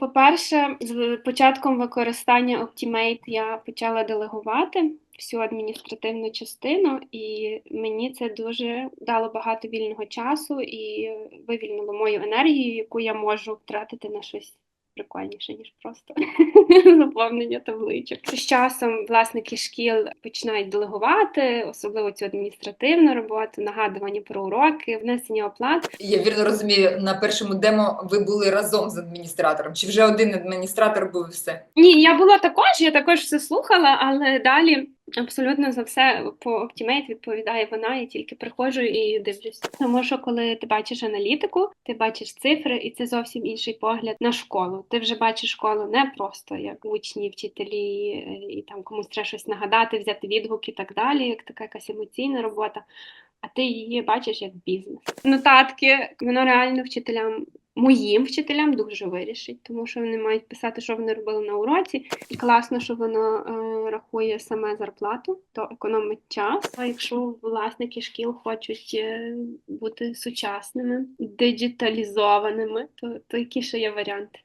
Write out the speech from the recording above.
По-перше, з початком використання Optimate я почала делегувати всю адміністративну частину, і мені це дуже дало багато вільного часу і вивільнило мою енергію, яку я можу втратити на щось прикольніше, ніж просто заповнення табличок. З часом власники шкіл починають делегувати, особливо цю адміністративну роботу, нагадування про уроки, внесення оплат. Я вірно розумію, на першому демо ви були разом з адміністратором. Чи вже один адміністратор був і все? Ні, я була також, я також все слухала, але далі абсолютно за все по Optimate відповідає вона, я тільки приходжу і дивлюсь. Тому що коли ти бачиш аналітику, ти бачиш цифри, і це зовсім інший погляд на школу. Ти вже бачиш школу не просто як учні, вчителі, е, і там комусь треба щось нагадати, взяти відгук і так далі, як така якась емоційна робота. А ти її бачиш як бізнес. Нотатки, воно реально вчителям моїм вчителям дуже вирішить, тому що вони мають писати, що вони робили на уроці. І класно, що воно е, рахує саме зарплату, то економить час. А якщо власники шкіл хочуть е, бути сучасними, диджиталізованими, то, то які ще є варіанти?